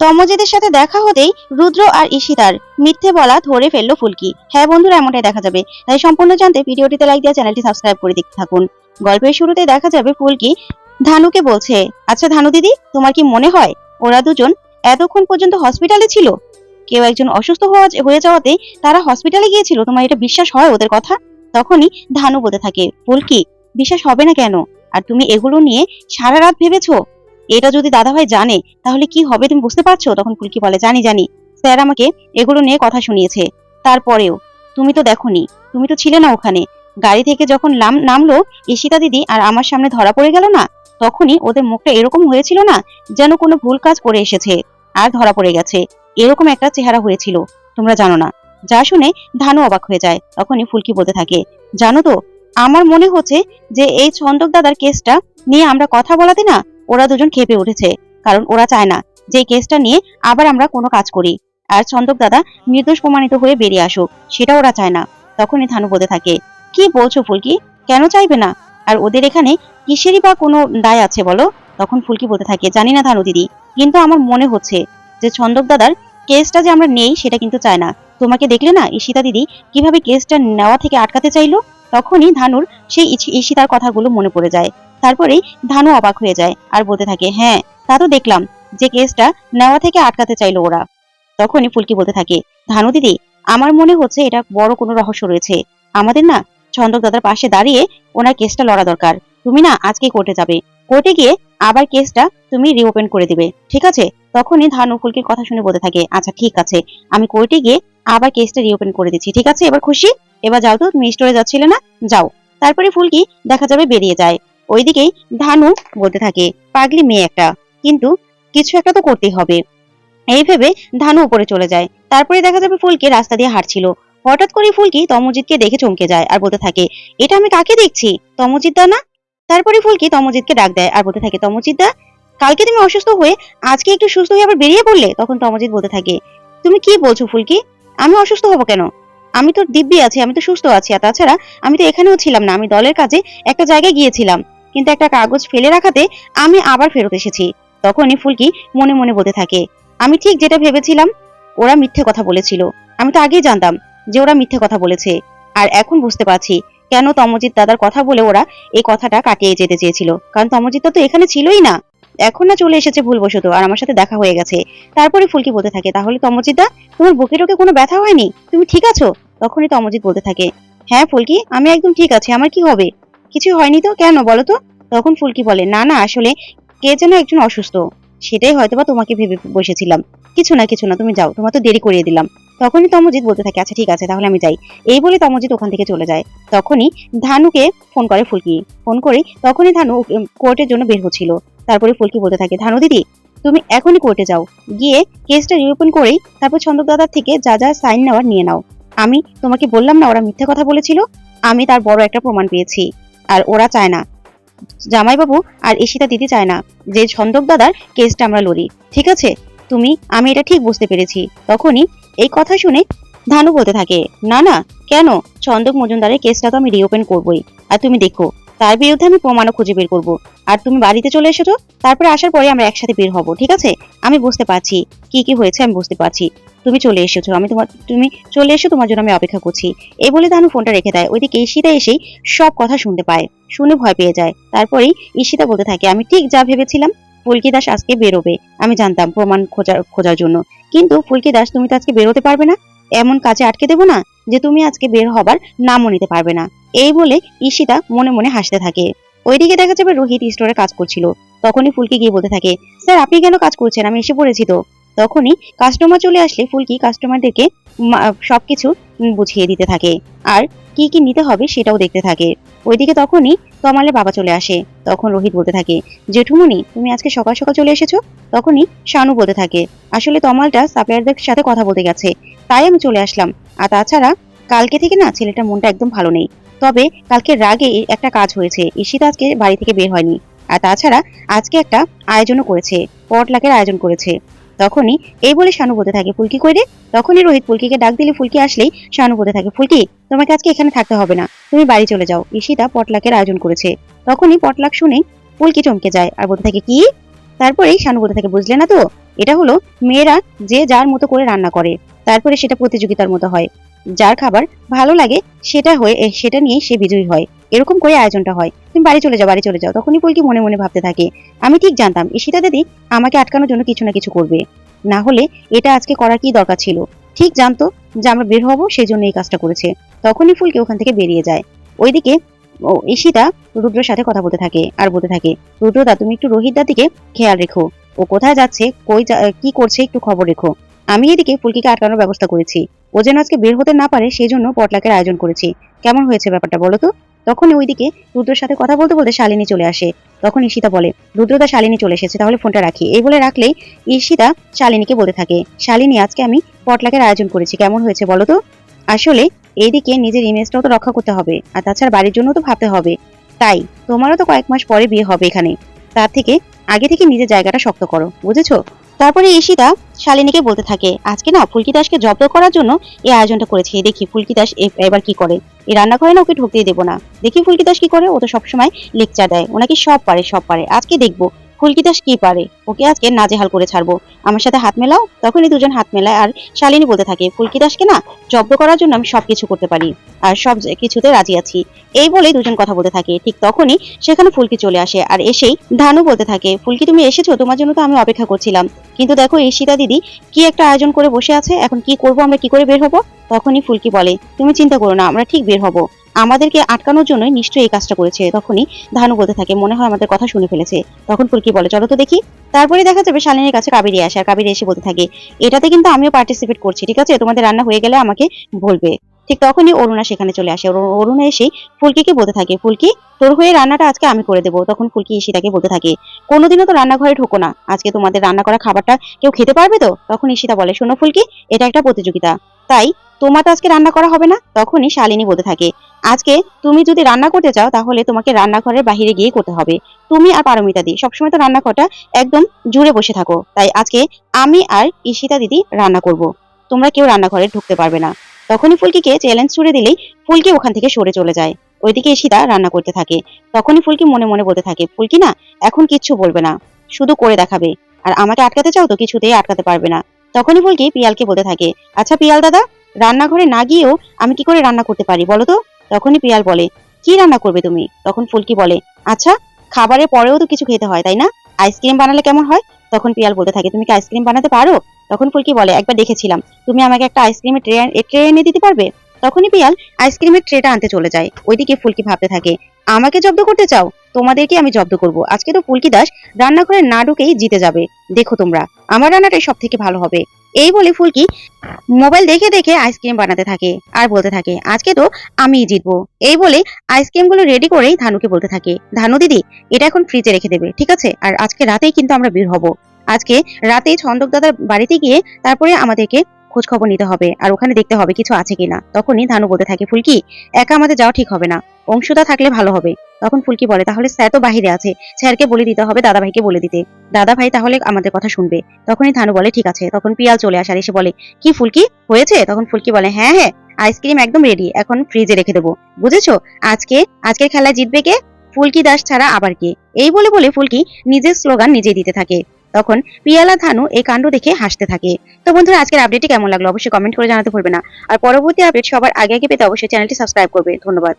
তমজিদের সাথে দেখা হতেই রুদ্র আর ঈশিতার মিথ্যে বলা ধরে ফেলল ফুলকি। হ্যাঁ বন্ধুরা, এমনটাই দেখা যাবে। তাই সম্পূর্ণ জানতে ভিডিওটিতে লাইক দিয়ে চ্যানেলটি সাবস্ক্রাইব করে দেখতে থাকুন। গল্পের শুরুতে দেখা যাবে ফুলকি ধানুকে বলছে আচ্ছা ধানু দিদি, তোমার কি মনে হয় ওরা দুজন এতক্ষণ পর্যন্ত হসপিটালে ছিল? কেউ একজন অসুস্থ হওয়া হয়ে যাওয়াতে তারা হসপিটালে গিয়েছিল? তোমার এটা বিশ্বাস হয় ওদের কথা? তখনই ধানু বলতে থাকে, ফুলকি, বিশ্বাস হবে না কেন? আর তুমি এগুলো নিয়ে সারা রাত ভেবেছো? এটা যদি দাদাভাই জানে, তাহলে কি হবে তুমি বুঝতে পারছ? তখন ফুলকি বলে, জানি জানি। স্যার আমাকে এগুলো নিয়ে কথা শুনিয়েছে। তারপরেও, তুমি তো দেখোনি, তুমি তো ছিলে না ওখানে। গাড়ি থেকে যখন নাম, নামলো, ঈশিতা দিদি আর আমার সামনে ধরা পড়ে গেল না, তখনই ওদের মুখটা এরকম হয়েছিল না, যেন কোনো ভুল কাজ করে এসেছে আর ধরা পড়ে গেছে। এরকম একটা চেহারা হয়েছিল, তোমরা জানো না। যা শুনে ধানু অবাক হয়ে যায়, তখনই ফুলকি বলতে থাকে, জানো তো, আমার মনে হচ্ছে যে এই ছন্দক দাদার কেসটা নিয়ে আমরা কথা বলাতে না ওরা দুজন খেপে উঠেছে, কারণ ওরা চায় না যে কেসটা নিয়ে আবার আমরা কোনো কাজ করি। আর ছন্দক দাদা নির্দোষ প্রমাণিত হয়ে বেরিয়ে আসুক, সেটা ওরা চায় না। তখনই থানু বলতে থাকে, কি বলছো ফুলকি? কেন চাইবে না? আর ওদের এখানে কিসেরই বা কোনো দায় আছে বলো? তখন ফুলকি বলতে থাকে, জানি না থানু দিদি, কিন্তু আমার মনে হচ্ছে যে ছন্দক দাদার কেসটা যে আমরা নেই সেটা কিন্তু চায় না। তোমাকে দেখলে না ঈশিতা দিদি কীভাবে কেসটা নেওয়া থেকে আটকাতে চাইলো? তখনই ধানুর সেই ঈশিতার কথাগুলো মনে পড়ে যায়। তারপরেই ধানু অবাক হয়ে যায় আর বলতে থাকে হ্যাঁ তা তো দেখলাম যে কেসটা নেওয়া থেকে আটকাতে চাইলো ওরা। তখনই ফুলকি বলতে থাকে, ধানু দিদি, আমার মনে হচ্ছে এটা বড় কোনো রহস্য রয়েছে। আমাদের না ছন্দক দাদার পাশে দাঁড়িয়ে ওনার কেসটা লড়া দরকার। তুমি না আজকে কোর্টে যাবে। কোর্টে গিয়ে আবার কেসটা তুমি রিওপেন করে দিবে। ঠিক আছে? তখনই ধানু ফুলকির কথা শুনে বলতে থাকে আচ্ছা ঠিক আছে। আমি কোর্টে গিয়ে আবার কেসটা রিওপেন করে দিচ্ছি। ঠিক আছে? এবার খুশি? এবার যাও তো, তুমি স্টোরে যাচ্ছিলে না? যাও। তারপরে ফুলকি দেখা যাবে বেরিয়ে যায়। ওইদিকেই ধানু বলতে থাকে, পাগলি মেয়ে একটা। কিন্তু কিছু একটা তো করতেই হবে। এই ভেবে ধানু উপরে চলে যায়। তারপরে দেখা যাবে ফুলকি রাস্তা দিয়ে হাঁটছিল। হঠাৎ করে ফুলকি তমজিৎকে দেখে চমকে যায় আর বলতে থাকে, এটা আমি কাকে দেখছি? তমজিৎ দা না? তারপরে ফুলকি তমজিৎকে ডাক দেয় আর বলতে থাকে, তমজিৎ দা, কালকে তুমি অসুস্থ হয়ে আজকে একটু সুস্থ হয়ে আবার বেরিয়ে পড়লে? তখন তমজিৎ বলতে থাকে, তুমি কি বলছো ফুলকি? আমি অসুস্থ হব কেন? আমি তো দিব্যি আছি, আমি তো সুস্থ আছি। আর তাছাড়া আমি তো এখানেও ছিলাম না। আমি দলের কাজে একটা জায়গায় গিয়েছিলাম। কিন্তু একটা কাগজ ফেলে রাখাতে আমি আবার ফেরত এসেছি। তখনই ফুলকি মনে মনে বলতে থাকে, আমি ঠিক যেটা ভেবেছিলাম, ওরা মিথ্যে কথা বলেছিল। আমি তো আগেই জানতাম যে ওরা মিথ্যে কথা বলেছে। আর এখন বুঝতে পারছি কেন তমজিৎ দাদার কথা বলে ওরা এই কথাটা কাটিয়ে যেতে চেয়েছিল। কারণ তমজিৎ তো এখানে ছিলই না। এখন না চলে এসেছে ভুলবশত আর আমার সাথে দেখা হয়ে গেছে। তারপরে ফুলকি বলতে থাকে, তাহলে তমজিৎ দা, তোমার বুকে টুকে কোনো ব্যথা হয়নি? তুমি ঠিক আছো? তখনই তমজিৎ বলতে থাকে হ্যাঁ ফুলকি, আমি একদম ঠিক আছি। আমার কি হবে? কিছু হয়নি তো? কেন বলো তো? তখন ফুলকি বলে, না না, আসলে কে যেন একজন অসুস্থ। সেটাই হয়তো বা তোমাকে ভেবে বসেছিলাম। কিছু না কিছু না, তুমি যাও, তোমার তো দেরি করিয়ে দিলাম। তখনই তমজিৎ বলতে থাকে আচ্ছা ঠিক আছে, তাহলে আমি যাই। এই বলে তমজিৎ ওখান থেকে চলে যায়। তখনই ধানুকে ফোন করে ফুলকি। ফোন করে তখনই ধানু কোর্টের জন্য বের হচ্ছিল। তারপরে ফুলকি বলতে থাকে, ধানু দিদি, তুমি এখনই কোর্টে যাও। গিয়ে কেসটা রিওপেন করেই তারপর দাদার থেকে যা যা সাইন নেওয়ার নিয়ে নাও। আমি তোমাকে বললাম না, ওরা মিথ্যে কথা বলেছিল। আমি তার বড় একটা প্রমাণ পেয়েছি। আর ওরা চায় না। জামাইবাবু আর ঈশিতা দিদি চায় না। যে ছন্দক দাদার কেসটা আমরা লড়ি। ঠিক আছে? তুমি, আমি এটা ঠিক বুঝতে পেরেছি। তখনই এই কথা শুনে ধানু বলতে থাকে, না না, কেন? ছন্দক মজুমদারের কেসটা তো আমি রিওপেন করবই। আর তুমি দেখো, তার বিরুদ্ধে আমি প্রমাণও খুঁজে বের করব। আর তুমি বাড়িতে চলে এসেছ, তারপরে আসার পরে আমরা একসাথে বের হব। ঠিক আছে? আমি বুঝতে পারছি। কি কি হয়েছে আমি বুঝতে পারছি। তুমি চলে এসেছ, আমি তোমার, তুমি চলে এসে, তোমার জন্য আমি অপেক্ষা করছি। এই বলে ধানু ফোনটা রেখে দেয়। ওইদিকে ঈশিতা এসেই সব কথা শুনতে পায়, শুনে ভয় পেয়ে যায়। তারপরেই ঈশিতা বলতে থাকে, আমি ঠিক যা ভেবেছিলাম, ফুলকি দাস আজকে বেরোবে। আমি জানতাম প্রমাণ খোঁজার খোঁজার জন্য। কিন্তু ফুলকি দাস, তুমি তো আজকে বেরোতে পারবে না? এমন কাজে আটকে দেবো না যে তুমি আজকে বের হবার নামও নিতে পারবে না। এই বলে ঈশিতা মনে মনে হাসতে থাকে। ওইদিকে দেখা যাবে রোহিত স্টোরে কাজ করছিল। তখনই ফুলকি গিয়ে বলতে থাকে, স্যার, আপনি কেন কাজ করছেন? আমি এসে পড়েছি তো। তখনই কাস্টমার চলে আসলে ফুলকি কাস্টমারদেরকে সবকিছু বুঝিয়ে দিতে থাকে। আর কি কি নিতে হবে সেটাও দেখতে থাকে। ওইদিকে তখনই তমালের বাবা চলে আসে। তখন রোহিত বলতে থাকে জেঠুমনি তুমি আজকে সকাল সকাল চলে এসেছ? তখনই শানু বলতে থাকে, আসলে তমালটা সাপ্লায়ারদের সাথে কথা বলতে গেছে। তাই আমি চলে আসলাম। আর তাছাড়া কালকে থেকে না ছেলেটার মনটা একদম ভালো নেই। তবে কালকে রাগে একটা কাজ হয়েছে। ঈশিতা আজকে বাড়ি থেকে বের হয়নি। আর তাছাড়া আজকে একটা আয়োজনও করেছে। পটলাকের আয়োজন করেছে। তখনই এই বলে শানু বলতে থাকে, ফুলকি কই রে? তখনই রোহিত ফুলকিকে ডাক দিলে ফুলকি আসলেই শানু বলতে থাকে, ফুলকি, তোমাকে আজকে এখানে থাকতে হবে না, তুমি বাড়ি চলে যাও। ঈশিতা পটলাকের আয়োজন করেছে। তখনই পটলাক শুনে ফুলকি চমকে যায় আর বলতে থাকে, কি? তারপরেই শানু বলতে থাকে, বুঝলে না তো? এটা হলো মেয়েরা যে যার মতো করে রান্না করে, তারপরে সেটা প্রতিযোগিতার মতো হয়। যার খাবার ভালো লাগে সেটা হয়ে, সেটা নিয়ে সে বিজয়ী হয়। এরকম করে আয়োজনটা হয়। তুমি বাড়ি চলে যাও, বাড়ি চলে যাও। তখনই ফুলকি মনে মনে ভাবতে থাকে, আমি ঠিক জানতাম ঈশিতা দিদি আমাকে আটকানোর জন্য কিছু না কিছু করবে। না হলে এটা আজকে করার কি দরকার ছিল? ঠিক জানতো যে আমরা বের হব, সেই জন্য এই কাজটা করেছে। তখনই ফুলকি ওখান থেকে বেরিয়ে যায়। ওইদিকে ঈশিতা রুদ্রের সাথে কথা বলতে থাকে আর বলতে থাকে রুদ্রদা তুমি একটু রোহিতদার দিকে খেয়াল রেখো। ও কোথায় যাচ্ছে, কই কি করছে একটু খবর রেখো। আমি এদিকে ফুলকিকে আটকানোর ব্যবস্থা করেছি। ও যেন আজকে বের হতে না পারে, সেই জন্য পটলাকের আয়োজন করেছি। কেমন হয়েছে ব্যাপারটা বলো তো? তখন ওইদিকে রুদ্রের সাথে কথা বলতে বলতে শালিনী চলে আসে। তখন ঈশিতা বলে রুদ্রদা শালিনী চলে এসেছে, তাহলে ফোনটা রাখি। এই বলে রাখলেই ঈশিতা শালিনীকে বলতে থাকে, শালিনী, আজকে আমি পটলাকের আয়োজন করেছি, কেমন হয়েছে বলো তো? আসলে এইদিকে নিজের ইমেজটাও তো রক্ষা করতে হবে, আর তাছাড়া বাড়ির জন্য তো ভাবতে হবে। তাই তোমারও তো কয়েক মাস পরে বিয়ে হবে এখানে, তার থেকে আগে থেকে নিজের জায়গাটা শক্ত করো, বুঝেছ? তারপরে ঈশিতা শালিনীকে বলতে থাকে, আজকে না ফুলকি দাসকে জব্দ করার জন্য এই আয়োজনটা করেছে। দেখি ফুলকি দাস এবার কি করে? এই রান্নাঘরে না ওকে ঢুকতেই দেবো না। দেখি ফুলকি দাস কি করে? ও তো সবসময় লেকচার দেয়। ওনাকে সব পারে সব পারে। আজকে দেখব। ফুলকি কি পারে? ওকে আজকে নাজেহাল করে ছাড়বো। আমার সাথে হাত মেলাও, তখনই দুজন হাত মেলায় আর শালিনী বলতে থাকে ফুলকি দাসকে না জব্দ করার জন্য আমি সবকিছু করতে পারি আর সব কিছুতে রাজি আছি। এই বলে দুজন কথা বলতে থাকে। ঠিক তখনই সেখানে ফুলকি চলে আসে আর এসেই ধানু বলতে থাকে, ফুলকি, তুমি এসেছ? তোমার জন্য তো আমি অপেক্ষা করছিলাম। কিন্তু দেখো এই সীতা দিদি কি একটা আয়োজন করে বসে আছে, এখন কি করব, আমরা কি করে বের হব? তখনই ফুলকি বলে, তুমি চিন্তা করো না, আমরা ঠিক বের হব। আমাদেরকে আটকানোর জন্যই নিশ্চয়ই এই কাজটা করেছে। তখনই ধানু বলতে থাকে, মনে হয় আমাদের কথা শুনে ফেলেছে। তখন ফুলকি বলে, চলো তো দেখি। তারপরে দেখা যাবে শালিনীর কাছে কাবেরি আসে, আর কাবেরি এসে বলতে থাকে, এটাতে কিন্তু আমিও পার্টিসিপেট করছি, ঠিক আছে? তোমাদের রান্না হয়ে গেলে আমাকে বলবে। ঠিক তখনই অরুণা সেখানে চলে আসে। অরু- অরুণা এসেই ফুলকিকে বলতে থাকে, ফুলকি, তোর হয়ে রান্নাটা আজকে আমি করে দেবো। তখন ফুলকি ঈশিতাকে বলতে থাকে, কোনোদিনও তো রান্নাঘরে ঢোকো না। আজকে তোমাদের রান্না করা খাবারটা কেউ খেতে পারবে তো? তখন ঈশিতা বলে, শোনো ফুলকি, এটা একটা প্রতিযোগিতা। তাই তোমার আজকে রান্না করা হবে না? তখনই শালিনী বলতে থাকে, আজকে তুমি যদি রান্না করতে চাও, তাহলে তোমাকে রান্নাঘরের বাইরে গিয়ে করতে হবে। তুমি আর পারমিতা দি, সবসময় তো রান্নাঘরটা একদম জুড়ে বসে থাকো। তাই আজকে আমি আর ঈশিতা দিদি রান্না করব। তোমরা কেউ রান্নাঘরে ঢুকতে পারবে না। তখনই ফুলকিকে চ্যালেঞ্জ ছুড়ে দিলেই ফুলকি ওখান থেকে সরে চলে যায়। ওইদিকে ঈশিতা রান্না করতে থাকে। তখনই ফুলকি মনে মনে বলতে থাকে, ফুলকি না, এখন কিচ্ছু বলবে না। শুধু করে দেখাবে। আর আমাকে আটকাতে চাও তো কিছুতেই আটকাতে পারবে না। তখনই ফুলকি পিয়ালকে বলতে থাকে আচ্ছা পিয়াল দাদা, রান্নাঘরে না গিয়েও আমি কি করে রান্না করতে পারি বলো তো? তখনই পিয়াল বলে, কি রান্না করবে তুমি? তখন ফুলকি বলে আচ্ছা খাবারের পরেও তো কিছু খেতে হয়, তাই না? আইসক্রিম বানালে কেমন হয়? তখন পিয়াল বলতে থাকে, তুমি কি আইসক্রিম বানাতে পারো? তখন ফুলকি বলে, একবার দেখেছিলাম। তুমি আমাকে একটা আইসক্রিমের ট্রে ট্রে এনে দিতে পারবে? তখনই পিয়াল আইসক্রিমের ট্রেটা আনতে চলে যায়। ওইদিকে ফুলকি ভাবতে থাকে, আমাকে জব্দ করতে চাও? তোমাদেরকে আমি জব্দ করব। আজকে তো ফুলকি দাস রান্নাঘরে না ঢুকেই জিতে যাবে। দেখো তোমরা, আমার রান্নাটাই সব থেকে ভালো হবে। এই বলে ফুলকি মোবাইল দেখে দেখে আইসক্রিম বানাতে থাকে আর বলতে থাকে, আজকে তো আমিই জিতবো। এই বলে আইসক্রিমগুলো রেডি করেই ধানুকে বলতে থাকে, ধানু দিদি, এটা এখন ফ্রিজে রেখে দেবে, ঠিক আছে? আর আজকে রাতেই কিন্তু আমরা বের হব। আজকে রাতে ছন্দক দাদার বাড়িতে গিয়ে তারপরে আমাদেরকে খোঁজ খবর নিতে হবে আর ওখানে দেখতে হবে কিছু আছে কিনা। তখনই ধানু বলতে থাকে, ফুলকি, একা আমাদের যাওয়া ঠিক হবে না। অংশুদা থাকলে ভালো হবে। তখন ফুলকি বলে, তাহলে স্যার তো বাহিরে আছে। স্যারকে বলে দিতে হবে দাদা ভাইকে বলে দিতে। দাদা ভাই তাহলে আমাদের কথা শুনবে। তখনই ধানু বলে, ঠিক আছে। তখন পিয়াল চলে আসে আর এসে বলে, কি ফুলকি, হয়েছে? তখন ফুলকি বলে হ্যাঁ হ্যাঁ আইসক্রিম একদম রেডি, এখন ফ্রিজে রেখে দেবো। বুঝেছ? আজকে, আজকের খেলায় জিতবে কে? ফুলকি দাস ছাড়া আবার কে? এই বলে বলে ফুলকি নিজের স্লোগান নিজেই দিতে থাকে। তখন পিয়ালা ধানু এই কাণ্ড দেখে হাসতে থাকে। তো বন্ধুরা, আজকের আপডেটটি কেমন লাগল? অবশ্যই কমেন্ট করে জানাতে ভুলবে না। আর পরবর্তী আপডেট সবার আগে আগে পেতে অবশ্যই চ্যানেলটি সাবস্ক্রাইব করবে। ধন্যবাদ।